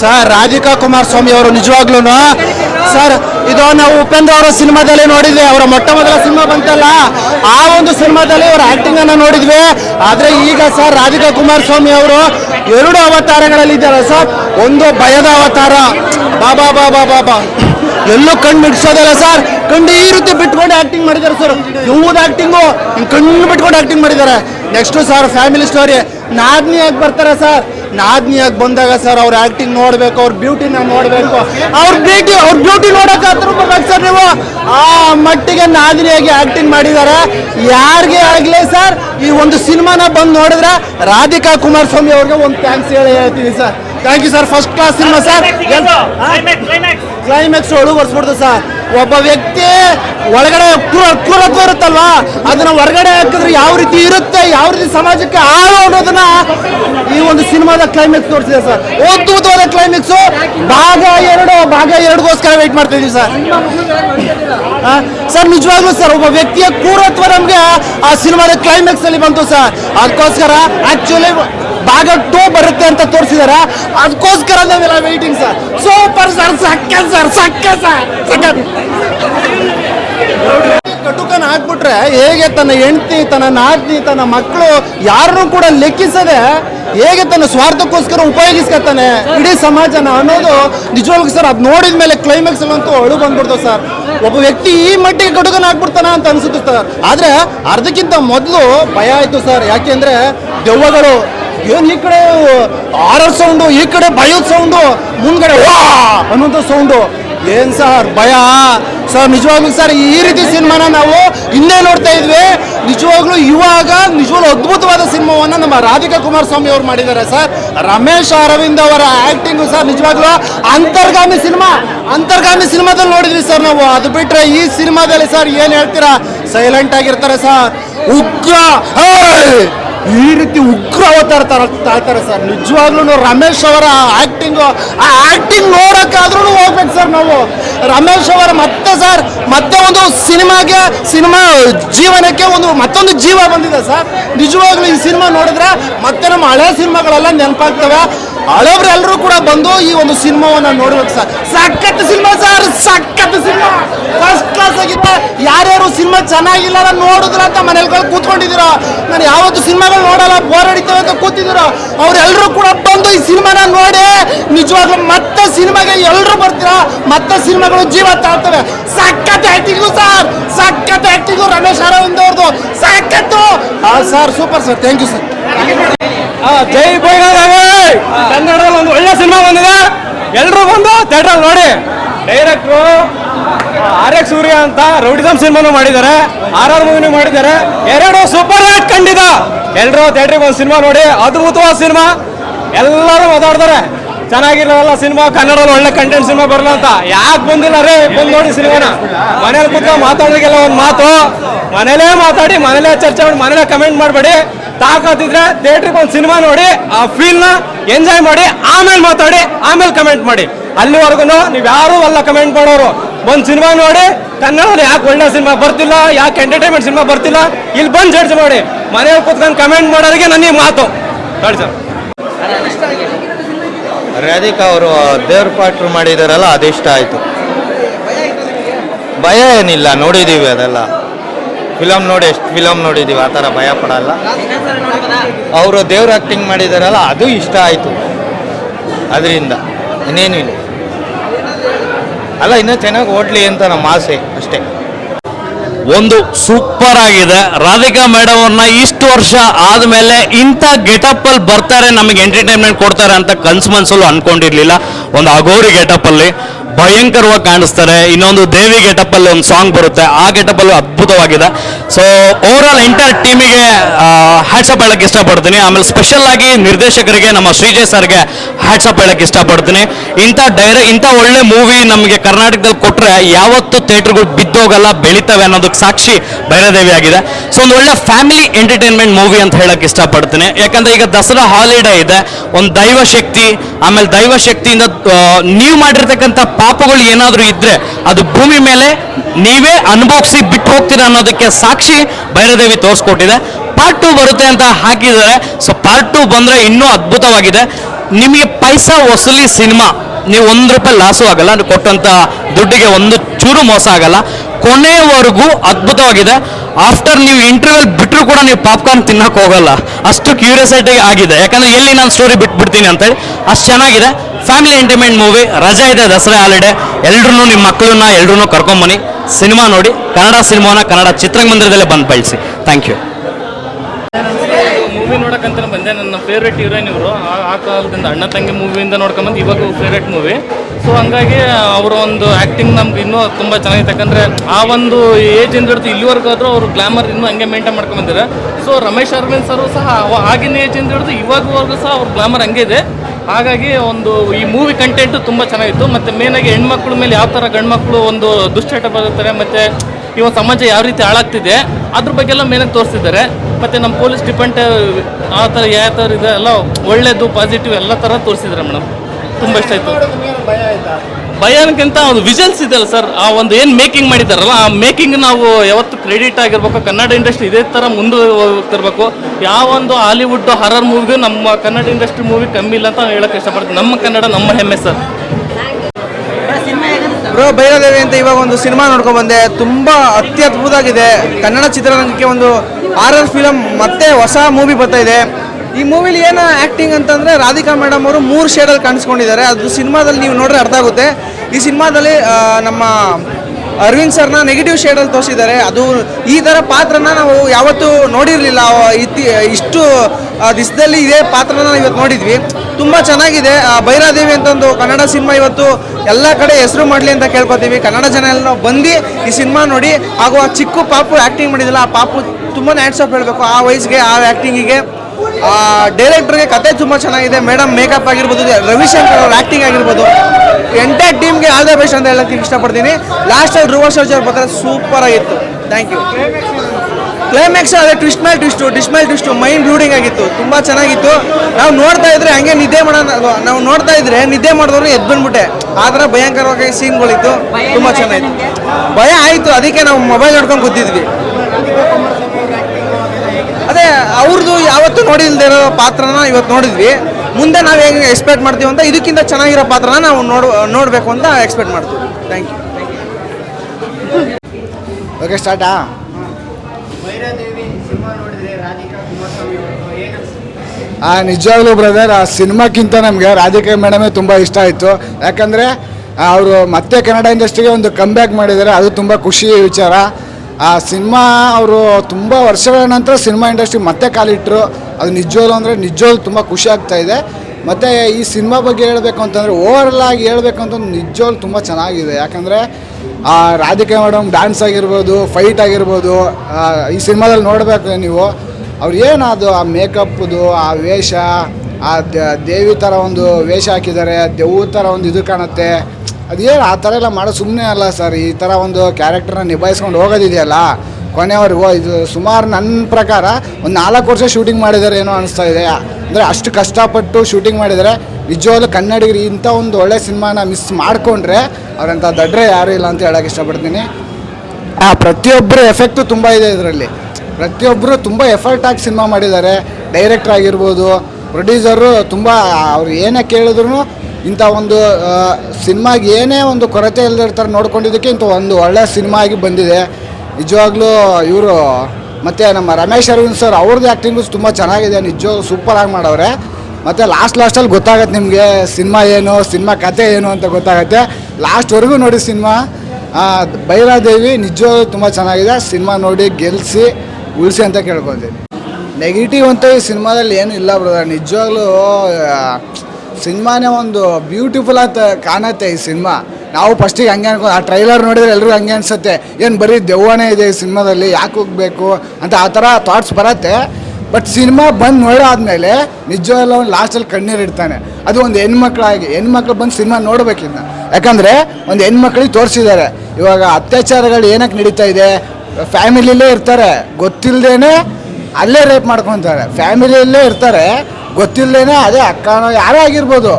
Sir, Radhika Kumaraswamy ಅವರು ನಿಜವಾಗ್ಲೂ sir, ಇದು ನಾವು ಉಪೇಂದ್ರ ಅವರ ಸಿನಿಮಾದಲ್ಲಿ ನೋಡಿದ್ವಿ, ಅವರ ಮೊಟ್ಟ ಮೊದಲ ಸಿನಿಮಾ ಬಂತಲ್ಲ? ಆ ಒಂದು ಸಿನಿಮಾದಲ್ಲಿ ಅವರ ಆಕ್ಟಿಂಗ್ ಅನ್ನ ನೋಡಿದ್ವಿ. ಆದ್ರೆ ಈಗ ಸರ್, ರಾಧಿಕಾ ಕುಮಾರಸ್ವಾಮಿ ಅವರು ಎರಡು ಅವತಾರಗಳಲ್ಲಿ ಇದ್ದಾರೆ ಸರ್. ಒಂದು ಭಯದ ಅವತಾರ. ಬಾಬಾ ಬಾಬಾ ಬಾಬಾ ಎಲ್ಲೂ ಕಣ್ಣು ಬಿಡಿಸೋದಲ್ಲ ಸರ್. ಕಣ್ಣು ಈ ರೀತಿ ಬಿಟ್ಕೊಂಡು ಆಕ್ಟಿಂಗ್ ಮಾಡಿದ್ದಾರೆ ಸರ್. ಇವ್ದು ಆಕ್ಟಿಂಗು ಕಣ್ಣು ಬಿಟ್ಕೊಂಡು ಆಕ್ಟಿಂಗ್ ಮಾಡಿದ್ದಾರೆ. ನೆಕ್ಸ್ಟ್ ಸರ್ ಫ್ಯಾಮಿಲಿ ಸ್ಟೋರಿ ನಾದ್ನಿಯಾಗಿ ಬರ್ತಾರೆ ಸರ್? ನಾದ್ನಿಯಾಗಿ ಬಂದಾಗ ಸರ್ ಅವ್ರ ಆಕ್ಟಿಂಗ್ ನೋಡಬೇಕು ಅವ್ರ ಬ್ಯೂಟಿನ ನೋಡಬೇಕು. ಅವ್ರ ಬ್ಯೂಟಿ ಅವ್ರ ಬ್ಯೂಟಿ ನೋಡೋಕೆ ಸರ್ ನೀವು. ಆ ಮಟ್ಟಿಗೆ ನಾದಿನಿಯಾಗಿ ಆಕ್ಟಿಂಗ್ ಮಾಡಿದ್ದಾರೆ ಯಾರಿಗೆ ಆಗಲಿ ಸರ್ ಈ ಒಂದು ಸಿನಿಮಾನ ಬಂದು ನೋಡಿದ್ರೆ ರಾಧಿಕಾ ಕುಮಾರಸ್ವಾಮಿ ಅವ್ರಿಗೆ ಒಂದು ಥ್ಯಾಂಕ್ಸ್ ಹೇಳಿ ಹೇಳ್ತೀನಿ sir. Thank you sir first class cinema sir climax ಒಳಗೆ ಬರ್ಸ್ಬಿಡ್ತು ಸರ್ ಒಬ್ಬ ವ್ಯಕ್ತಿ ಒಳಗಡೆ ಕ್ರೂರ ಕ್ರೂರತ್ವ ಇರುತ್ತಲ್ವಾ? ಅದನ್ನ ಹೊರಗಡೆ ಹಾಕಿದ್ರೆ ಯಾವ ರೀತಿ ಇರುತ್ತೆ, ಯಾವ ರೀತಿ ಸಮಾಜಕ್ಕೆ ಹಾಳು ಅನ್ನೋದನ್ನ ಈ ಒಂದು ಸಿನಿಮಾದ ಕ್ಲೈಮ್ಯಾಕ್ಸ್ ತೋರಿಸಿದೆ ಸರ್. ಅದ್ಭುತವಾದ ಕ್ಲೈಮ್ಯಾಕ್ಸ್ ಭಾಗ ಎರಡು, ಭಾಗ ಎರಡುಗೋಸ್ಕರ ವೆಯ್ಟ್ ಮಾಡ್ತಾ ಇದೀವಿ ಸರ್ ಸರ್, ನಿಜವಾಗ್ಲೂ ಸರ್, ಒಬ್ಬ ವ್ಯಕ್ತಿಯ ಕ್ರೂರತ್ವ ನಮಗೆ ಆ ಸಿನಿಮಾದ ಕ್ಲೈಮ್ಯಾಕ್ಸ್ ಅಲ್ಲಿ ಬಂತು ಸರ್. ಅದಕ್ಕೋಸ್ಕರ ಆಕ್ಚುಲಿ ಭಾಗ ಟೂ ಬರುತ್ತೆ ಅಂತ ತೋರಿಸಿದಾರೆ. ಅದಕ್ಕೋಸ್ಕರ ನಾವೆಲ್ಲ ವೆಯ್ಟಿಂಗ್ ಸರ್. ಸೂಪರ್ ಸರ್ ಸಕ್ಕ ಸರ್ ಸಕ್ಕ ಸರ್. ಹೇಗೆ ತನ್ನ ಹೆಂಡತಿ, ತನ್ನ ನಾತಿ ತನ್ನ ಮಕ್ಕಳು ಯಾರನ್ನು ಕೂಡ ಲೆಕ್ಕಿಸದೆ ಹೇಗೆ ತನ್ನ ಸ್ವಾರ್ಥಕ್ಕೋಸ್ಕರ ಉಪಯೋಗಿಸ್ಕೊತಾನೆ? ಇಡೀ ಸಮಾಜನ ಅನ್ನೋದು ನಿಜವಾಗ್ಲೂ ಸರ್, ಅದು ನೋಡಿದ ಮೇಲೆ ಕ್ಲೈಮ್ಯಾಕ್ಸ್ ಅಂತೂ ಅಳು ಬಂದ್ಬಿಡ್ತು ಸರ್. ಒಬ್ಬ ವ್ಯಕ್ತಿ ಈ ಮಟ್ಟಿಗೆ ಕಡುಗನ ಆಗ್ಬಿಡ್ತಾನ ಅಂತ ಅನ್ಸುತ್ತೆ ಸರ್. ಆದ್ರೆ ಅರ್ಧಕ್ಕಿಂತ ಮೊದಲು ಭಯ ಆಯ್ತು ಸರ್. ಯಾಕೆಂದ್ರೆ ದೆವ್ವಗಳು, ಏನ್ ಈ ಕಡೆ ಆರರ್ ಸೌಂಡು ಈ ಕಡೆ ಭಯದ ಸೌಂಡು ಮುಂದ್ಗಡೆ ವಾ ಅನ್ನೋಂಥ ಸೌಂಡು ಏನ್ ಸರ್, ಭಯ? ಸರ್ ನಿಜವಾಗ್ಲೂ ಸರ್, ಈ ರೀತಿ ಸಿನಿಮಾನ ನಾವು ಇನ್ನೇ ನೋಡ್ತಾ ಇದ್ವಿ. ನಿಜವಾಗ್ಲೂ ಇವಾಗ ನಿಜವಾಗ್ಲೂ ಅದ್ಭುತವಾದ ಸಿನಿಮಾವನ್ನ ನಮ್ಮ ರಾಧಿಕಾ ಕುಮಾರಸ್ವಾಮಿ ಅವರು ಮಾಡಿದ್ದಾರೆ ಸರ್. ರಮೇಶ್ ಅರವಿಂದ್ ಅವರ ಆಕ್ಟಿಂಗು ಸರ್, ನಿಜವಾಗ್ಲೂ ಅಂತರ್ಗಾಮಿ ಸಿನಿಮಾ. ಅಂತರ್ಗಾಮಿ ಸಿನಿಮಾದಲ್ಲಿ ನೋಡಿದ್ವಿ ಸರ್ ನಾವು. ಅದು ಬಿಟ್ರೆ ಈ ಸಿನಿಮಾದಲ್ಲಿ ಸರ್ ಏನು ಹೇಳ್ತೀರಾ? ಸೈಲೆಂಟ್ ಆಗಿರ್ತಾರೆ ಸರ್. ಉಗ್ರ! ಈ ರೀತಿ ಉಗ್ರ ಅವತಾರ ತರ ತಾಳ್ತಾರೆ ಸರ್. ನಿಜವಾಗ್ಲೂ ರಮೇಶ್ ಅವರ ಆಕ್ಟಿಂಗ್ ಆ ಆಕ್ಟಿಂಗ್ ನೋಡೋಕ್ಕಾದ್ರೂ ಹೋಗ್ಬೇಕು ಸರ್ ನಾವು. ರಮೇಶ್ ಅವರ ಮತ್ತೆ ಸರ್, ಮತ್ತೆ ಒಂದು ಸಿನಿಮಾಗೆ, ಸಿನಿಮಾ ಜೀವನಕ್ಕೆ ಒಂದು ಮತ್ತೊಂದು ಜೀವ ಬಂದಿದೆ ಸರ್. ನಿಜವಾಗ್ಲೂ ಈ ಸಿನಿಮಾ ನೋಡಿದ್ರೆ ಮತ್ತೆ ನಮ್ಮ ಹಳೆ ಸಿನಿಮಾಗಳೆಲ್ಲ ನೆನಪಾಗ್ತವೆ. ಹಳಬ್ರು ಎಲ್ಲರೂ ಕೂಡ ಬಂದು ಈ ಒಂದು ಸಿನಿಮಾವನ್ನ ನೋಡ್ಬೇಕು ಸರ್. ಸಖತ್ ಸಿನಿಮಾ ಸರ್, ಸಖತ್ ಸಿನಿಮಾ. ಫಸ್ಟ್ ಕ್ಲಾಸ್ ಆಗಿದೆ ಯಾರ್ಯಾರು ಸಿನಿಮಾ ಚೆನ್ನಾಗಿಲ್ಲ ನೋಡಿದ್ರ ಅಂತ ಮನೇಲಿ ಕೂತ್ಕೊಂಡಿದ್ದೀರೋ? ನಾನು ಯಾವತ್ತು ಸಿನಿಮಾಗಳು ನೋಡಲ್ಲ ಬೋರ್ ಹಿಡಿತೇವೆ ಅಂತ ಕೂತಿದ್ದೀರೋ? ಅವ್ರೆಲ್ಲರೂ ಕೂಡ ಬಂದು ಈ ಸಿನಿಮಾನ ನೋಡಿ. ನಿಜವಾಗ್ಲೂ ಮತ್ತೆ ಸಿನಿಮಾಗೆ ಎಲ್ಲರೂ ಬರ್ತೀರಾ? ಮತ್ತೆ ಸಿನಿಮಾಗಳು ಜೀವ ತಾಳ್ತವೆ ಸಖತ್ ಆಕ್ಟಿಂಗು ಸರ್, ಸಖತ್ ಆಕ್ಟಿಂಗು ರಮೇಶ್ ಅವ್ರದ್ದು. ಸಖತ್ತು. Sir super sir. Thank you sir ಜೈ ಬೈಗಾಗವೇ ಕನ್ನಡದಲ್ಲಿ ಒಂದು ಒಳ್ಳೆ ಸಿನಿಮಾ ಬಂದಿದೆ. ಎಲ್ಲರೂ ಬಂದು ಥಿಯೇಟರ್ ನೋಡಿ. ಡೈರೆಕ್ಟ್ರು ಆರ್ ಎಕ್ಸ್ ಸೂರ್ಯ ಅಂತ ರೌಡಿಸಮ್ ಸಿನಿಮಾನು ಮಾಡಿದ್ದಾರೆ. ಆರ್ ಆರ್ ಮೂವಿನೂ ಮಾಡಿದ್ದಾರೆ. ಎರಡು ಸೂಪರ್ ಹಿಟ್ ಕಂಡಿದ. ಎಲ್ಲರೂ ಥಿಯೇಟ್ರಿಗೆ ಒಂದು ಸಿನಿಮಾ ನೋಡಿ. ಅದ್ಭುತವಾದ ಸಿನಿಮಾ. ಎಲ್ಲರೂ ಮಾತಾಡ್ತಾರೆ ಚೆನ್ನಾಗಿರೋಲ್ಲ ಸಿನಿಮಾ. ಕನ್ನಡದಲ್ಲಿ ಒಳ್ಳೆ ಕಂಟೆಂಟ್ ಸಿನಿಮಾ ಬರಲ್ಲ ಅಂತ. ಯಾಕೆ ಬಂದಿಲ್ಲ? ರೀ ಬಂದು ನೋಡಿ ಸಿನಿಮಾನ. ಮನೇಲಿ ಕೂತ್ಕೊಂಡು ಮಾತಾಡೋದಕ್ಕೆಲ್ಲ ಒಂದು ಮಾತು. ಮನೇಲೇ ಮಾತಾಡಿ, ಮನೇಲೇ ಚರ್ಚೆ ಮಾಡಿ, ಮನೇಲೇ ಕಮೆಂಟ್ ಮಾಡಬೇಡಿ. ತಾಕತ್ತಿದ್ರೆ ಥಿಯೇಟ್ರಿಗೆ ಒಂದು ಸಿನಿಮಾ ನೋಡಿ, ಆ ಫೀಲ್ನ ಎಂಜಾಯ್ ಮಾಡಿ, ಆಮೇಲೆ ಮಾತಾಡಿ, ಆಮೇಲೆ ಕಮೆಂಟ್ ಮಾಡಿ. ಅಲ್ಲಿವರೆಗೂ ನೀವು ಯಾರು ಅಲ್ಲ ಕಮೆಂಟ್ ಮಾಡೋರು. ಒಂದು ಸಿನಿಮಾ ನೋಡಿ, ಕನ್ನಡದಲ್ಲಿ ಯಾಕೆ ಒಳ್ಳೆ ಸಿನಿಮಾ ಬರ್ತಿಲ್ಲ, ಯಾಕೆ ಎಂಟರ್ಟೈನ್ಮೆಂಟ್ ಸಿನಿಮಾ ಬರ್ತಿಲ್ಲ, ಇಲ್ಲಿ ಬಂದು ಜಡ್ಜ್ ಮಾಡಿ. ಮನೆಯಲ್ಲಿ ಕೂತ್ಕೊಂಡು ಕಮೆಂಟ್ ಮಾಡೋರಿಗೆ ನನಗೆ ಮಾತು. ನೋಡಿ ಸರ್ ರಾಧಿಕಾ ಅವರು, ದೇವ್ರ ಪಾಟ್ರು ಮಾಡಿದಾರಲ್ಲ, ಅದಿಷ್ಟ ಆಯಿತು. ಭಯ ಏನಿಲ್ಲ ನೋಡಿದ್ದೀವಿ ಅದೆಲ್ಲ. ಫಿಲಮ್ ನೋಡಿ ಎಷ್ಟು ಫಿಲಮ್ ನೋಡಿದ್ದೀವಿ ಆ ಥರ ಭಯ ಪಡಲ್ಲ. ಅವರು ದೇವ್ರ ಆ್ಯಕ್ಟಿಂಗ್ ಮಾಡಿದಾರಲ್ಲ, ಅದು ಇಷ್ಟ ಆಯಿತು. ಅದರಿಂದ, ಇನ್ನೇನು ಇಲ್ಲ. ಅಲ್ಲ, ಇನ್ನೂ ಚೆನ್ನಾಗಿ ಓಡಲಿ ಅಂತ ನಮ್ಮ ಆಸೆ ಅಷ್ಟೇ. ಒಂದು ಸೂಪರ್ ಆಗಿದೆ. ರಾಧಿಕಾ ಮೇಡಮ್ ಅವ್ರನ್ನ ಇಷ್ಟು ವರ್ಷ ಆದಮೇಲೆ ಇಂಥ ಗೆಟಪ್ ಅಲ್ಲಿ ಬರ್ತಾರೆ, ನಮಗೆ ಎಂಟರ್ಟೈನ್ಮೆಂಟ್ ಕೊಡ್ತಾರೆ ಅಂತ ಕನ್ಸು ಮನ್ಸಲ್ಲೂ ಅನ್ಕೊಂಡಿರ್ಲಿಲ್ಲ. ಒಂದು ಅಗೋರಿ ಗೆಟಪ್ ಅಲ್ಲಿ. ಭಯಂಕರವಾಗಿ ಕಾಣಿಸ್ತಾರೆ. ಇನ್ನೊಂದು ದೇವಿ ಗೆಟಪ್ ಅಲ್ಲಿ ಒಂದು ಸಾಂಗ್ ಬರುತ್ತೆ. ಆ ಗೆಟಪ್ ಅಲ್ಲಿ ಅದ್ಭುತವಾಗಿದೆ ಸೊ ಓವರ್ ಆಲ್ಗೆ ಟೀಮಿಗೆ ಹ್ಯಾಟ್ಸಪ್ ಹೇಳಕ್ ಇಷ್ಟಪಡ್ತೀನಿ. ಆಮೇಲೆ ಸ್ಪೆಷಲ್ ಆಗಿ ನಿರ್ದೇಶಕರಿಗೆ, ನಮ್ಮ ಶ್ರೀಜಯ್ ಸರ್ಗೆ ಹ್ಯಾಟ್ಸಪ್ ಹೇಳಕ್ಕೆ ಇಷ್ಟಪಡ್ತೀನಿ. ಇಂಥ ಡೈರೆ ಇಂಥ ಒಳ್ಳೆ ಮೂವಿ ನಮಗೆ ಕರ್ನಾಟಕದಲ್ಲಿ ಕೊಟ್ಟರೆ ಯಾವತ್ತೂ ಥಿಯೇಟರ್ಗಳು ಬಿದ್ದೋಗಲ್ಲ, ಬೆಳಿತವೆ ಅನ್ನೋದಕ್ಕೆ ಸಾಕ್ಷಿ ಭೈರದೇವಿ ಆಗಿದೆ. ಸೊ ಒಂದು ಒಳ್ಳೆ ಫ್ಯಾಮಿಲಿ ಎಂಟರ್ಟೈನ್ಮೆಂಟ್ ಮೂವಿ ಅಂತ ಹೇಳಕ್ ಇಷ್ಟಪಡ್ತೀನಿ. ಯಾಕಂದ್ರೆ ಈಗ ದಸರಾ ಹಾಲಿಡೇ ಇದೆ. ಒಂದು ದೈವ ಶಕ್ತಿ, ಆಮೇಲೆ ದೈವ ಶಕ್ತಿಯಿಂದ ನೀವು ಮಾಡಿರ್ತಕ್ಕಂಥ ಪಾಪಗಳು ಏನಾದರೂ ಇದ್ರೆ ಅದು ಭೂಮಿ ಮೇಲೆ ನೀವೇ ಅನುಭವಿಸಿ ಬಿಟ್ಟು ಹೋಗ್ತೀರಾ ಅನ್ನೋದಕ್ಕೆ ಸಾಕ್ಷಿ ಭೈರದೇವಿ ತೋರಿಸ್ಕೊಟ್ಟಿದೆ. ಪಾರ್ಟ್ ಟು ಬರುತ್ತೆ ಅಂತ ಹಾಕಿದ್ದಾರೆ. ಸೊ ಪಾರ್ಟ್ ಟು ಬಂದರೆ ಇನ್ನೂ ಅದ್ಭುತವಾಗಿದೆ. ನಿಮಗೆ ಪೈಸಾ ವಸೂಲಿ ಸಿನಿಮಾ, ನೀವು ಒಂದು ರೂಪಾಯಿ ಲಾಸು ಆಗಲ್ಲ, ನೀವು ಕೊಟ್ಟಂತ ದುಡ್ಡಿಗೆ ಒಂದು ಚೂರು ಮೋಸ ಆಗಲ್ಲ. ಕೊನೆವರೆಗೂ ಅದ್ಭುತವಾಗಿದೆ. ಆಫ್ಟರ್ ನೀವು ಇಂಟರ್ವ್ಯೂಲ್ ಬಿಟ್ಟರು ಕೂಡ ನೀವು ಪಾಪ್ಕಾರ್ನ್ ತಿನ್ನಕ್ಕೆ ಹೋಗಲ್ಲ. ಅಷ್ಟು ಕ್ಯೂರಿಯಾಸಿಟಿ ಆಗಿದೆ. ಯಾಕಂದ್ರೆ ಎಲ್ಲಿ ನಾನು ಸ್ಟೋರಿ ಬಿಟ್ಬಿಡ್ತೀನಿ ಅಂತೇಳಿ ಅಷ್ಟು ಚೆನ್ನಾಗಿದೆ. ಫ್ಯಾಮಿಲಿ ಎಂಟರ್ಟೈನ್ಮೆಂಟ್ ಮೂವಿ ರಜಾ ಇದೆ, ದಸರಾ ಹಾಲಿಡೆ ಎಲ್ಲರೂ ನಿಮ್ಮ ಮಕ್ಕಳನ್ನ ಎಲ್ರೂ ಕರ್ಕೊಂಬನ್ನಿ ಸಿನಿಮಾ ನೋಡಿ, ಕನ್ನಡ ಸಿನಿಮಾನ ಕನ್ನಡ ಚಿತ್ರಮಂದಿರದಲ್ಲೇ ಬಂದು ಬಳಸಿ. ಥ್ಯಾಂಕ್ ಯು ಮೂವಿ ನೋಡಕ್ಕಂತ ಬಂದೆ. ನನ್ನ ಫೇವ್ರೆಟ್ ಹೀರೋಯಿನ್ ಇವರು. ಆ ಕಾಲದಿಂದ ಅಣ್ಣ ತಂಗಿ ಮೂವಿಯಿಂದ ನೋಡ್ಕೊಂಬಂದು ಇವಾಗ ಫೇವ್ರೆಟ್ ಮೂವಿ ಸೊ ಹಂಗಾಗಿ ಅವರ ಒಂದು ಆ್ಯಕ್ಟಿಂಗ್ ನಮ್ಗೆ ಇನ್ನೂ ತುಂಬ ಚೆನ್ನಾಗಿತ್ತು ಯಾಕಂದರೆ ಆ ಒಂದು ಏಜಿಂದ ಹಿಡಿದು ಇಲ್ಲಿವರೆಗೂ ಆದರೂ ಅವರು ಗ್ಲಾಮರ್ ಇನ್ನೂ ಹಂಗೆ ಮೇಂಟೈನ್ ಮಾಡ್ಕೊಂಬಂದಿದ್ದಾರೆ ಸೊ ರಮೇಶ್ ಅರವಿಂದ್ ಸರ್ ಸಹ ಆಗಿನ ಏಜಿಂದ ಹಿಡಿದು ಇವಾಗವರೆಗೂ ಸಹ ಅವ್ರ ಗ್ಲಾಮರ್ ಹಂಗೆ ಇದೆ. ಹಾಗಾಗಿ ಒಂದು ಈ ಮೂವಿ ಕಂಟೆಂಟು ತುಂಬ ಚೆನ್ನಾಗಿತ್ತು. ಮತ್ತು ಮೇನಾಗಿ ಹೆಣ್ಮಕ್ಳ ಮೇಲೆ ಯಾವ ಥರ ಗಂಡ್ಮಕ್ಳು ಒಂದು ದುಶ್ಚಟ ಬರುತ್ತಾರೆ, ಮತ್ತು ಈ ಸಮಾಜ ಯಾವ ರೀತಿ ಹಾಳಾಗ್ತಿದೆ, ಅದ್ರ ಬಗ್ಗೆ ಎಲ್ಲ ಮೇನಾಗಿ ತೋರಿಸ್ತಿದ್ದಾರೆ ಮತ್ತು ನಮ್ಮ ಪೊಲೀಸ್ ಡಿಪೆಂಟ್ ಆ ಥರ ಯಾವ ಥರ ಇದೆ, ಎಲ್ಲ ಒಳ್ಳೆಯದು ಪಾಸಿಟಿವ್ ಎಲ್ಲ ಥರ ತೋರಿಸಿದ್ದಾರೆ ಮೇಡಮ್ ತುಂಬ ಇಷ್ಟ ಆಯಿತು? ಭಯ ಅನ್ನಕ್ಕಿಂತ ಒಂದು ವಿಜನ್ಸ್ ಇದೆಯಲ್ಲ ಸರ್ ಆ ಒಂದು ಏನು ಮೇಕಿಂಗ್ ಮಾಡಿದಾರಲ್ಲ ಆ ಮೇಕಿಂಗ್ ನಾವು ಯಾವತ್ತು ಕ್ರೆಡಿಟ್ ಆಗಿರ್ಬೇಕು, ಕನ್ನಡ ಇಂಡಸ್ಟ್ರಿ ಇದೇ ಥರ ಮುಂದೆ ಹೋಗ್ತಿರ್ಬೇಕು ಯಾವ ಒಂದು ಹಾಲಿವುಡ್ ಹರರ್ ಮೂವಿಗೂ ನಮ್ಮ ಕನ್ನಡ ಇಂಡಸ್ಟ್ರಿ ಮೂವಿ ಕಮ್ಮಿ ಇಲ್ಲ ಅಂತ ಹೇಳಕ್ಕೆ ಇಷ್ಟಪಡ್ತೀನಿ ನಮ್ಮ ಕನ್ನಡ, ನಮ್ಮ ಹೆಮ್ಮೆ ಸರ್ ಬ್ರೋ ಭೈರದೇವಿ ಅಂತ ಇವಾಗ ಒಂದು ಸಿನಿಮಾ ನೋಡ್ಕೊಂಡು ಬಂದೆ. ತುಂಬಾ ಅತ್ಯದ್ಭುತವಾಗಿದೆ. ಕನ್ನಡ ಚಿತ್ರರಂಗಕ್ಕೆ ಒಂದು ಆರ್ ಫಿಲಮ್ ಮತ್ತೆ ಹೊಸ ಮೂವಿ ಬರ್ತಾ ಇದೆ. ಈ ಮೂವಿಲಿ ಏನು ಆ್ಯಕ್ಟಿಂಗ್ ಅಂತಂದ್ರೆ ರಾಧಿಕಾ ಮೇಡಮ್ ಅವರು ಮೂರು ಶೇಡಲ್ಲಿ ಕಾಣಿಸ್ಕೊಂಡಿದ್ದಾರೆ. ಅದು ಸಿನಿಮಾದಲ್ಲಿ ನೀವು ನೋಡ್ರೆ ಅರ್ಥ ಆಗುತ್ತೆ. ಈ ಸಿನಿಮಾದಲ್ಲಿ ನಮ್ಮ ಅರವಿಂದ್ ಸರ್ನ ನೆಗೆಟಿವ್ ಶೇಡಲ್ಲಿ ತೋರಿಸಿದ್ದಾರೆ. ಅದು ಈ ಥರ ಪಾತ್ರನ ನಾವು ಯಾವತ್ತೂ ನೋಡಿರಲಿಲ್ಲ. ಇತ್ತಿ, ಇಷ್ಟು ದಿಸದಲ್ಲಿ ಇದೇ ಪಾತ್ರನ ನಾವು ಇವತ್ತು ನೋಡಿದ್ವಿ. ತುಂಬ ಚೆನ್ನಾಗಿದೆ. ಭೈರಾದೇವಿ ಅಂತ ಒಂದು ಕನ್ನಡ ಸಿನಿಮಾ ಇವತ್ತು ಎಲ್ಲ ಕಡೆ ಹೆಸರು ಮಾಡಲಿ ಅಂತ ಕೇಳ್ಕೊತೀವಿ. ಕನ್ನಡ ಜನ ಎಲ್ಲ ನಾವು ಬಂದು ಈ ಸಿನಿಮಾ ನೋಡಿ. ಹಾಗೂ ಆ ಚಿಕ್ಕ ಪಾಪು ಆ್ಯಕ್ಟಿಂಗ್ ಮಾಡಿದಿಲ್ಲ, ಆ ಪಾಪು ತುಂಬಾ ಹ್ಯಾಂಡ್ಸ್ ಆಫ್ ಹೇಳಬೇಕು. ಆ ವಯಸ್ಸಿಗೆ, ಆ ಆ್ಯಕ್ಟಿಂಗಿಗೆ ಡೈರೆಕ್ಟರ್ಗೆ ಕತೆ ತುಂಬ ಚೆನ್ನಾಗಿದೆ. ಮೇಡಮ್ ಮೇಕಪ್ ಆಗಿರ್ಬೋದು, ರವಿಶಂಕರ್ ಅವ್ರ ಆ್ಯಕ್ಟಿಂಗ್ ಆಗಿರ್ಬೋದು. ಎಂಟೈರ್ ಟೀಮ್ಗೆ ಆಲ್ ದ ಬೆಸ್ಟ್ ಅಂತ ಹೇಳಕ್ಕೆ ಇಷ್ಟಪಡ್ತೀನಿ. ಲಾಸ್ಟಲ್ಲಿ ಧ್ರುವ ಸರ್ಜರ್ ಬರ್ತಾರೆ ಸೂಪರ್ ಆಗಿತ್ತು. ಥ್ಯಾಂಕ್ ಯು ಕ್ಲೈಮ್ಯಾಕ್ಸ್ ಅದೇ ಟ್ವಿಸ್ಟ್ ಮೇಲೆ ಟ್ವಿಸ್ಟು ಟ್ವಿಸ್ಟ್ ಮೇಲೆ ಟ್ವಿಸ್ಟು ಮೈಂಡ್ ಬ್ಲೂಡಿಂಗ್ ಆಗಿತ್ತು. ತುಂಬ ಚೆನ್ನಾಗಿತ್ತು. ನಾವು ನೋಡ್ತಾ ಇದ್ರೆ ಹಂಗೆ ನಿದ್ದೆ ಮಾಡೋ, ನಾವು ನೋಡ್ತಾ ಇದ್ರೆ ನಿದ್ದೆ ಮಾಡಿದವ್ರು ಎದ್ದು ಬಂದ್ಬಿಟ್ಟೆ. ಆ ಭಯಂಕರವಾಗಿ ಸೀನ್ಗಳಿತ್ತು. ತುಂಬ ಚೆನ್ನಾಗಿತ್ತು. ಭಯ ಆಯಿತು. ಅದಕ್ಕೆ ನಾವು ಮೊಬೈಲ್ ನೋಡ್ಕೊಂಡು ಕೂತಿದ್ವಿ. ಅದೇ ಅವ್ರದ್ದು ಯಾವತ್ತೂ ನೋಡಿಲ್ಲದೆ ಇರೋ ಪಾತ್ರನ ಇವತ್ತು ನೋಡಿದ್ವಿ. ಮುಂದೆ ನಾವು ಹೆಂಗೆ ಎಕ್ಸ್ಪೆಕ್ಟ್ ಮಾಡ್ತೀವಿ ಅಂತ ಇದಕ್ಕಿಂತ ಚೆನ್ನಾಗಿರೋ ಪಾತ್ರನ ನಾವು ನೋಡ್ ನೋಡಬೇಕು ಅಂತ ಎಕ್ಸ್ಪೆಕ್ಟ್ ಮಾಡ್ತೀವಿ. ಥ್ಯಾಂಕ್ ಯು ಓಕೆ ಸ್ಟಾರ್ಟಾ ಆ? ನಿಜವಾಗ್ಲೂ ಬ್ರದರ್ ಆ ಸಿನಿಮಾಕ್ಕಿಂತ ನಮಗೆ ರಾಧಿಕಾ ಮೇಡಮೇ ತುಂಬ ಇಷ್ಟ ಆಯಿತು. ಯಾಕಂದರೆ ಅವರು ಮತ್ತೆ ಕನ್ನಡ ಇಂಡಸ್ಟ್ರಿಗೆ ಒಂದು ಕಮ್ಬ್ಯಾಕ್ ಮಾಡಿದ್ದಾರೆ. ಅದು ತುಂಬ ಖುಷಿ ವಿಚಾರ. ಆ ಸಿನಿಮಾ ಅವರು ತುಂಬ ವರ್ಷಗಳ ನಂತರ ಸಿನಿಮಾ ಇಂಡಸ್ಟ್ರಿ ಮತ್ತೆ ಕಾಲಿಟ್ಟರು ಅದು ನಿಜವಾಗ್ಲು ಅಂದರೆ ನಿಜವಾಗ್ಲು ತುಂಬ ಖುಷಿ ಆಗ್ತಾ ಇದೆ. ಮತ್ತು ಈ ಸಿನಿಮಾ ಬಗ್ಗೆ ಹೇಳಬೇಕು ಅಂತಂದರೆ ಓವರಲ್ ಆಗಿ ಹೇಳಬೇಕು ಅಂತಂದ್ರೆ ನಿಜವಾಗ್ಲು ತುಂಬ ಚೆನ್ನಾಗಿದೆ. ಯಾಕಂದರೆ, ಆ ರಾಧಿಕಾ ಮೇಡಮ್ ಡ್ಯಾನ್ಸ್ ಆಗಿರ್ಬೋದು ಫೈಟ್ ಆಗಿರ್ಬೋದು ಈ ಸಿನಿಮಾದಲ್ಲಿ ನೋಡಬೇಕು ನೀವು. ಅವ್ರು ಏನದು ಆ ಮೇಕಪ್ದು ಆ ವೇಷ, ಆ ದೇವಿ ಥರ ಒಂದು ವೇಷ ಹಾಕಿದ್ದಾರೆ ದೆವ್ವ ಥರ ಒಂದು ಇದು ಕಾಣುತ್ತೆ. ಅದೇನು ಆ ಥರ ಎಲ್ಲ ಮಾಡೋ. ಸುಮ್ಮನೆ ಅಲ್ಲ ಸರ್, ಈ ಥರ ಒಂದು ಕ್ಯಾರೆಕ್ಟರ್ನ ನಿಭಾಯಿಸ್ಕೊಂಡು ಹೋಗೋದಿದೆಯಲ್ಲ? ಕೊನೆವರೆಗೂ ಇದು ಸುಮಾರು ನನ್ನ ಪ್ರಕಾರ ಒಂದು ನಾಲ್ಕು ವರ್ಷ ಶೂಟಿಂಗ್ ಮಾಡಿದ್ದಾರೆ ಏನೋ ಅನಿಸ್ತಾ ಇದೆ. ಅಂದರೆ ಅಷ್ಟು ಕಷ್ಟಪಟ್ಟು ಶೂಟಿಂಗ್ ಮಾಡಿದ್ದಾರೆ ನಿಜವಾಗ್ಲೂ ಕನ್ನಡಿಗರು ಇಂಥ ಒಂದು ಒಳ್ಳೆ ಸಿನಿಮಾನ ಮಿಸ್ ಮಾಡಿಕೊಂಡ್ರೆ ಅವರಂಥ ದಡ್ರೆ ಯಾರೂ ಇಲ್ಲ ಅಂತ ಹೇಳೋಕೆ ಇಷ್ಟಪಡ್ತೀನಿ. ಆ ಪ್ರತಿಯೊಬ್ಬರ ಎಫೆಕ್ಟು ತುಂಬ ಇದೆ ಇದರಲ್ಲಿ. ಪ್ರತಿಯೊಬ್ಬರು ತುಂಬ ಎಫರ್ಟ್ ಹಾಕಿ ಸಿನಿಮಾ ಮಾಡಿದ್ದಾರೆ. ಡೈರೆಕ್ಟ್ರ್ ಆಗಿರ್ಬೋದು ಪ್ರೊಡ್ಯೂಸರು ತುಂಬ ಅವ್ರು ಏನೇ ಕೇಳಿದ್ರು ಇಂಥ ಒಂದು ಸಿನಿಮಾಗೆ ಏನೇ ಒಂದು ಕೊರತೆ ಇಲ್ಲದಿರ್ತಾರೆ ನೋಡ್ಕೊಂಡಿದ್ದಕ್ಕೆ ಇಂಥ ಒಂದು ಒಳ್ಳೆಯ ಸಿನಿಮಾ ಆಗಿ ಬಂದಿದೆ. ನಿಜವಾಗ್ಲೂ ಇವರು, ಮತ್ತು ನಮ್ಮ ರಮೇಶ್ ಅರವಿಂದ್ ಸರ್ ಅವ್ರದ್ದು ಆ್ಯಕ್ಟಿಂಗು ತುಂಬ ಚೆನ್ನಾಗಿದೆ, ನಿಜವಾಗ್ಲೂ ಸೂಪರಾಗಿ ಮಾಡವ್ರೆ. ಮತ್ತು ಲಾಸ್ಟ್ ಲಾಸ್ಟಲ್ಲಿ ಗೊತ್ತಾಗತ್ತೆ ನಿಮಗೆ ಸಿನಿಮಾ ಏನು, ಸಿನಿಮಾ ಕತೆ ಏನು ಅಂತ ಗೊತ್ತಾಗತ್ತೆ. ಲಾಸ್ಟ್ವರೆಗೂ ನೋಡಿ ಸಿನಿಮಾ. ಭೈರಾದೇವಿ ನಿಜವಾಗ್ಲೂ ತುಂಬ ಚೆನ್ನಾಗಿದೆ, ಸಿನಿಮಾ ನೋಡಿ ಗೆಲ್ಲಿಸಿ ಉಳಿಸಿ ಅಂತ ಕೇಳ್ಕೊತೀನಿ ನೆಗೆಟಿವ್ ಅಂತ ಈ ಸಿನಿಮಾದಲ್ಲಿ ಏನು ಇಲ್ಲ ಬ್ರದರ್ ನಿಜವಾಗ್ಲೂ ಸಿನಿಮಾನೇ ಒಂದು ಬ್ಯೂಟಿಫುಲ್ ಅಂತ ಕಾಣತ್ತೆ ಈ ಸಿನಿಮಾ. ನಾವು ಫಸ್ಟಿಗೆ ಹಂಗೆ ಅನ್ಕೊಂಡು ಆ ಟ್ರೈಲರ್ ನೋಡಿದ್ರೆ ಎಲ್ಲರೂ ಹಂಗೆ ಅನ್ಸುತ್ತೆ. ಏನು ಬರೀ ದೆವ್ವನೇ ಇದೆ ಈ ಸಿನಿಮಾದಲ್ಲಿ, ಯಾಕೆ ಹೋಗ್ಬೇಕು ಅಂತ ಆ ಥರ ಥಾಟ್ಸ್ ಬರತ್ತೆ. ಬಟ್ ಸಿನಿಮಾ ಬಂದು ನೋಡಾದ್ಮೇಲೆ ನಿಜವಲ್ಲ ಅವ್ನು ಲಾಸ್ಟಲ್ಲಿ ಕಣ್ಣೀರು ಇಡ್ತಾನೆ. ಅದು ಒಂದು ಹೆಣ್ಮಕ್ಳಾಗಿ, ಹೆಣ್ಮಕ್ಳು ಬಂದು ಸಿನಿಮಾ ನೋಡಬೇಕಿಂದ ಯಾಕಂದರೆ ಒಂದು ಹೆಣ್ಮಕ್ಳಿಗೆ ತೋರಿಸಿದ್ದಾರೆ. ಇವಾಗ ಅತ್ಯಾಚಾರಗಳು ಏನಕ್ಕೆ ನಡೀತಾ ಇದೆ? ಫ್ಯಾಮಿಲಿಲೇ ಇರ್ತಾರೆ. ಗೊತ್ತಿಲ್ಲದೇನೆ ಅಲ್ಲೇ ರೇಪ್ ಮಾಡ್ಕೊತಾರೆ. ಫ್ಯಾಮಿಲಿಯಲ್ಲೇ ಇರ್ತಾರೆ. ಗೊತ್ತಿಲ್ಲದೇನೆ ಅದೇ ಅಕ್ಕನೋ ಯಾರೇ ಆಗಿರ್ಬೋದು.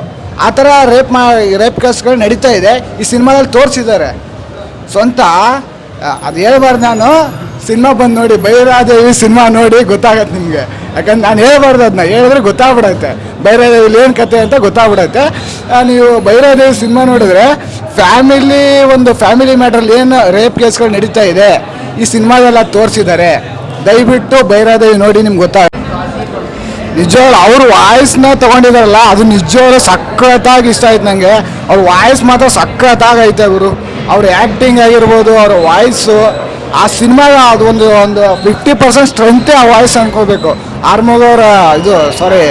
ಆ ಥರ ರೇಪ್ ಮಾ, ರೇಪ್ ಕೇಸ್ಗಳು ನಡೀತಾ ಇದೆ. ಈ ಸಿನಿಮಾದಲ್ಲಿ ತೋರಿಸಿದ್ದಾರೆ. ಸ್ವಂತ ಅದು ಹೇಳ್ಬಾರ್ದು ನಾನು. ಸಿನಿಮಾ ಬಂದು ನೋಡಿ, ಬೈರಾದೇವಿ ಸಿನಿಮಾ ನೋಡಿ ಗೊತ್ತಾಗತ್ತೆ ನಿಮಗೆ. ಯಾಕಂದ್ರೆ ನಾನು ಹೇಳ್ಬಾರ್ದು ಅದನ್ನ ಹೇಳಿದ್ರೆ ಗೊತ್ತಾಗ್ಬಿಡತ್ತೆ. ಬೈರಾದೇವಿಲಿ ಏನು ಕತೆ ಅಂತ ಗೊತ್ತಾಗ್ಬಿಡತ್ತೆ. ನೀವು ಬೈರಾದೇವಿ ಸಿನಿಮಾ ನೋಡಿದ್ರೆ ಫ್ಯಾಮಿಲಿ, ಒಂದು ಫ್ಯಾಮಿಲಿ ಮ್ಯಾಟ್ರಲ್ಲಿ ಏನು ರೇಪ್ ಕೇಸ್ಗಳು ನಡೀತಾ ಇದೆ, ಈ ಸಿನಿಮಾದೆಲ್ಲ ತೋರಿಸಿದ್ದಾರೆ. ದಯವಿಟ್ಟು ಬೈರಾದೇವಿ ನೋಡಿ ನಿಮ್ಗೆ ಗೊತ್ತಾಗ ನಿಜವಾಗ್ಲು ಅವ್ರ ವಾಯ್ಸ್ನ ತಗೊಂಡಿದಾರಲ್ಲ, ಅದು ನಿಜವಾಗ್ಲು ಸಖತ್ತಾಗಿ ಇಷ್ಟ ಆಯ್ತು ನನಗೆ ಅವ್ರ ವಾಯ್ಸ್ ಮಾತ್ರ ಸಖತ್ತಾಗೈತೆ ಗುರು. ಅವ್ರ ಆ್ಯಕ್ಟಿಂಗ್ ಆಗಿರ್ಬೋದು, ಅವ್ರ ವಾಯ್ಸು ಆ ಸಿನಿಮಾಗ ಅದೊಂದು, ಒಂದು ಫಿಫ್ಟಿ ಪರ್ಸೆಂಟ್ ಸ್ಟ್ರೆಂತೇ ಆ ವಾಯ್ಸ್ ಅನ್ಕೋಬೇಕು. ಆರ್ಮೋಗವ್ರ ಇದು ಸಾರಿ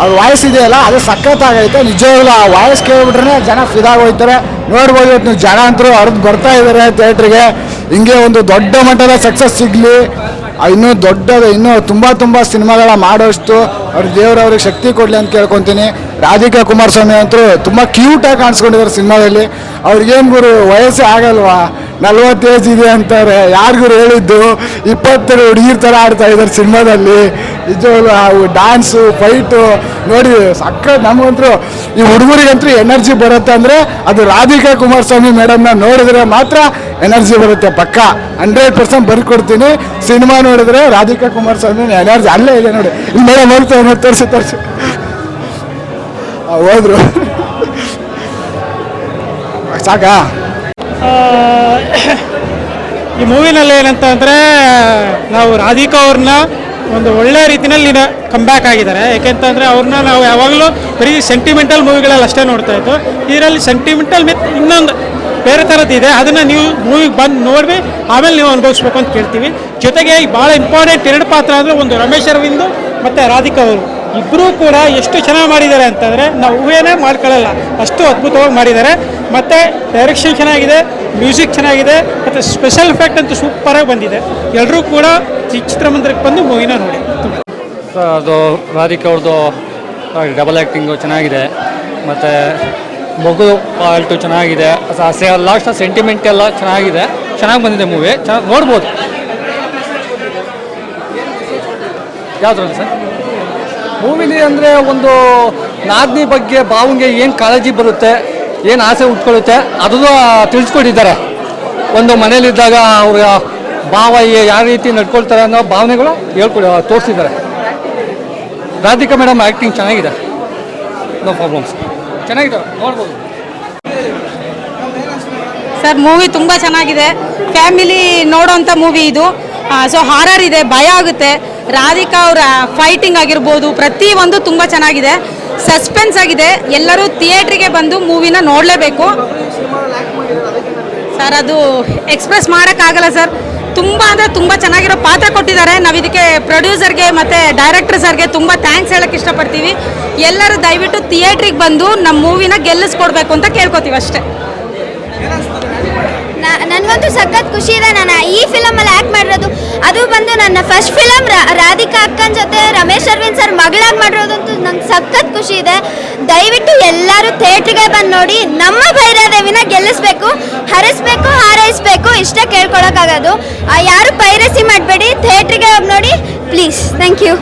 ಅವ್ರ ವಾಯ್ಸ್ ಇದೆಯಲ್ಲ, ಅದು ಸಖತ್ತಾಗೈತೆ ನಿಜವಾಗ್ಲೂ ಆ ವಾಯ್ಸ್ ಕೇಳಿಬಿಟ್ರೆ ಜನ ಫಿದಾಗ ಹೋಗ್ತಾರೆ ನೋಡ್ಬೋದು ಇವತ್ತು ನೀವು ಜನ ಅಂತರೂ ಅರ್ದು ಬರ್ತಾ ಇದ್ದಾರೆ ಥಿಯೇಟ್ರಿಗೆ ಹಿಂಗೆ ಒಂದು ದೊಡ್ಡ ಮಟ್ಟದ ಸಕ್ಸಸ್ ಸಿಗಲಿ. ಇನ್ನೂ ದೊಡ್ಡದು, ಇನ್ನೂ ತುಂಬ ತುಂಬ ಸಿನಿಮಾಗಳ ಮಾಡೋಷ್ಟು ಅವ್ರ ದೇವ್ರು ಅವ್ರಿಗೆ ಶಕ್ತಿ ಕೊಡಲಿ ಅಂತ ಕೇಳ್ಕೊತೀನಿ. ರಾಧಿಕಾ ಕುಮಾರಸ್ವಾಮಿ ಅಂತೂ ತುಂಬ ಕ್ಯೂಟಾಗಿ ಕಾಣಿಸ್ಕೊಂಡಿದ್ದಾರೆ ಸಿನಿಮಾದಲ್ಲಿ. ಅವ್ರಿಗೇನು ಗುರು, ವಯಸ್ಸೇ ಆಗಲ್ವಾ? ನಲ್ವತ್ತು ಏಜ್ ಇದೆ ಅಂತಾರೆ. ಯಾರಿಗೂ ಹೇಳಿದ್ದು ಇಪ್ಪತ್ತೆರಡು ಹುಡುಗಿರ್ ಥರ ಆಡ್ತಾ ಇದ್ದಾರೆ ಸಿನಿಮಾದಲ್ಲಿ. ನಿಜವಾಗ್ಲೂ ಡ್ಯಾನ್ಸು ಫೈಟು ನೋಡಿ ಸಕ್ಕ ನಮಗಂತೂ ಈ ಹುಡುಗರಿಗಂತೂ ಎನರ್ಜಿ ಬರುತ್ತೆ ಅಂದರೆ ಅದು ರಾಧಿಕಾ ಕುಮಾರಸ್ವಾಮಿ ಮೇಡಮ್ನ ನೋಡಿದ್ರೆ ಮಾತ್ರ ಎನರ್ಜಿ ಬರುತ್ತೆ ಪಕ್ಕ. Hundred percent ಬರ್ಕೊಡ್ತೀನಿ. ಸಿನಿಮಾ ನೋಡಿದ್ರೆ ರಾಧಿಕಾ ಕುಮಾರಸ್ವಾಮಿ ಎನರ್ಜಿ ಅಲ್ಲೇ ಇದೆ ನೋಡಿ. ಮೇಡಮ್ ಹೋಗ್ತಾರೆ ತೋರಿಸಿ ತೋರಿಸಿ. ಹೋದ್ರು. ಸಾಕಾ? ಈ ಮೂವಿನಲ್ಲಿ ಏನಂತ ಅಂದರೆ, ನಾವು ರಾಧಿಕಾ ಅವ್ರನ್ನ ಒಂದು ಒಳ್ಳೆ ರೀತಿಯಲ್ಲಿ ಬ್ಯಾಕ್ ಆಗಿದ್ದಾರೆ. ಯಾಕೆಂತಂದರೆ ಅವ್ರನ್ನ ನಾವು ಯಾವಾಗಲೂ ಬರೀ ಸೆಂಟಿಮೆಂಟಲ್ ಮೂವಿಗಳಲ್ಲಿ ಅಷ್ಟೇ ನೋಡ್ತಾ ಇತ್ತು ಇದರಲ್ಲಿ ಸೆಂಟಿಮೆಂಟಲ್ ಮಿತ್ ಇನ್ನೊಂದು ಬೇರೆ ಥರದ್ದು ಇದೆ. ಅದನ್ನು ನೀವು ಮೂವಿಗೆ ಬಂದು ನೋಡಿ ಆಮೇಲೆ ನೀವು ಅನುಭವಿಸ್ಬೇಕು ಅಂತ ಕೇಳ್ತೀವಿ. ಜೊತೆಗೆ ಭಾಳ ಇಂಪಾರ್ಟೆಂಟ್ ಎರಡು ಪಾತ್ರ ಅಂದರೆ ಒಂದು ರಮೇಶ್ ಅರವಿಂದು ಮತ್ತು ರಾಧಿಕಾ ಅವರು. ಇಬ್ಬರೂ ಕೂಡ ಎಷ್ಟು ಚೆನ್ನಾಗಿ ಮಾಡಿದ್ದಾರೆ ಅಂತಂದರೆ ನಾವು ಊಹೆನೇ ಮಾಡ್ಕೊಳ್ಳಲ್ಲ. ಅಷ್ಟು ಅದ್ಭುತವಾಗಿ ಮಾಡಿದ್ದಾರೆ. ಮತ್ತು ಡೈರೆಕ್ಷನ್ ಚೆನ್ನಾಗಿದೆ ಮ್ಯೂಸಿಕ್ ಚೆನ್ನಾಗಿದೆ, ಮತ್ತು ಸ್ಪೆಷಲ್ ಎಫೆಕ್ಟ್ ಅಂತೂ ಸೂಪರಾಗಿ ಬಂದಿದೆ. ಎಲ್ಲರೂ ಕೂಡ ಚಿತ್ರಮಂದಿರಕ್ಕೆ ಬಂದು ಮೂವಿನ ನೋಡಿ. ಅದು ರಾಧಿಕಾ ಅವ್ರದ್ದು ಡಬಲ್ ಆ್ಯಕ್ಟಿಂಗು ಚೆನ್ನಾಗಿದೆ. ಮತ್ತು ಮಗು ಪಾಲ್ಟು ಚೆನ್ನಾಗಿದೆ. ಲಾಸ್ಟ್ ಸೆಂಟಿಮೆಂಟ್ ಎಲ್ಲ ಚೆನ್ನಾಗಿದೆ. ಚೆನ್ನಾಗಿ ಬಂದಿದೆ ಮೂವಿ ಚೆನ್ನಾಗಿ ನೋಡ್ಬೋದು. ಯಾವ್ದು ಸರ್? ಮೂವಿಲಿ ಅಂದರೆ ಒಂದು ನಾದಿನಿ ಬಗ್ಗೆ ಭಾವಂಗೆ ಏನು ಕಾಳಜಿ ಬರುತ್ತೆ, ಏನು ಆಸೆ ಉಟ್ಕೊಳ್ಳುತ್ತೆ ಅದನ್ನು ತಿಳಿಸ್ಕೊಟ್ಟಿದ್ದಾರೆ ಒಂದು ಮನೇಲಿದ್ದಾಗ ಅವ್ರ ಭಾವ ಯಾವ ರೀತಿ ನಡ್ಕೊಳ್ತಾರೆ ಅನ್ನೋ ಭಾವನೆಗಳು ಹೇಳ್ಕೊಡಿ ತೋರಿಸಿದ್ದಾರೆ. ರಾಧಿಕಾ ಮೇಡಮ್ ಆ್ಯಕ್ಟಿಂಗ್ ಚೆನ್ನಾಗಿದೆ. ನೋ ಪ್ರಾಬ್ಲಮ್ಸ್ ಚೆನ್ನಾಗಿದೆ, ನೋಡ್ಬೋದು. ಸರ್ ಮೂವಿ ತುಂಬ ಚೆನ್ನಾಗಿದೆ. ಫ್ಯಾಮಿಲಿ ನೋಡೋಂಥ ಮೂವಿ ಇದು. ಸೊ ಹಾರರ್ ಇದೆ, ಭಯ ಆಗುತ್ತೆ. ರಾಧಿಕಾ ಅವರ ಫೈಟಿಂಗ್ ಆಗಿರ್ಬೋದು ಪ್ರತಿಯೊಂದು ತುಂಬ ಚೆನ್ನಾಗಿದೆ. ಸಸ್ಪೆನ್ಸ್ ಆಗಿದೆ. ಎಲ್ಲರೂ ಥಿಯೇಟ್ರಿಗೆ ಬಂದು ಮೂವಿನ ನೋಡಲೇಬೇಕು. ಸರ್ ಅದು ಎಕ್ಸ್ಪ್ರೆಸ್ ಮಾಡೋಕ್ಕಾಗಲ್ಲ ಸರ್ ತುಂಬ ಅಂದರೆ ತುಂಬ ಚೆನ್ನಾಗಿರೋ ಪಾತ್ರ ಕೊಟ್ಟಿದ್ದಾರೆ. ನಾವು ಇದಕ್ಕೆ ಪ್ರೊಡ್ಯೂಸರ್ಗೆ ಮತ್ತು ಡೈರೆಕ್ಟರ್ ಸರ್ಗೆ ತುಂಬ ಥ್ಯಾಂಕ್ಸ್ ಹೇಳಕ್ಕೆ ಇಷ್ಟಪಡ್ತೀವಿ. ಎಲ್ಲರೂ ದಯವಿಟ್ಟು ಥಿಯೇಟ್ರಿಗೆ ಬಂದು ನಮ್ಮ ಮೂವಿನ ಗೆಲ್ಲಿಸ್ಕೊಡ್ಬೇಕು ಅಂತ ಕೇಳ್ಕೊತೀವಿ ಅಷ್ಟೇ. ನನಗಂತೂ ಸಖತ್ ಖುಷಿ ಇದೆ ನಾನು ಈ ಫಿಲಮಲ್ಲಿ ಆ್ಯಕ್ಟ್ ಮಾಡಿರೋದು. ಅದು ಬಂದು ನನ್ನ ಫಸ್ಟ್ ಫಿಲಮ್ ರಾಧಿಕಾ ಅಕ್ಕನ ಜೊತೆ ರಮೇಶ್ ಅರವಿಂದ್ ಸರ್ ಮಗಳಾಗಿ ಮಾಡಿರೋದಂತೂ ನಂಗೆ ಸಖತ್ ಖುಷಿ ಇದೆ. ದಯವಿಟ್ಟು ಎಲ್ಲರೂ ಥಿಯೇಟ್ರಿಗೆ ಬಂದು ನೋಡಿ ನಮ್ಮ ಭೈರಾದೇವಿನ ಗೆಲ್ಲಿಸ್ಬೇಕು, ಹರಿಸ್ಬೇಕು, ಹಾರೈಸ್ಬೇಕು, ಇಷ್ಟ ಕೇಳ್ಕೊಳಕ್ಕಾಗೋದು ಯಾರು ಪೈರಸಿ ಮಾಡಬೇಡಿ ಥಿಯೇಟ್ರಿಗೆ ಹೋಗಿ ನೋಡಿ ಪ್ಲೀಸ್ ಥ್ಯಾಂಕ್ ಯು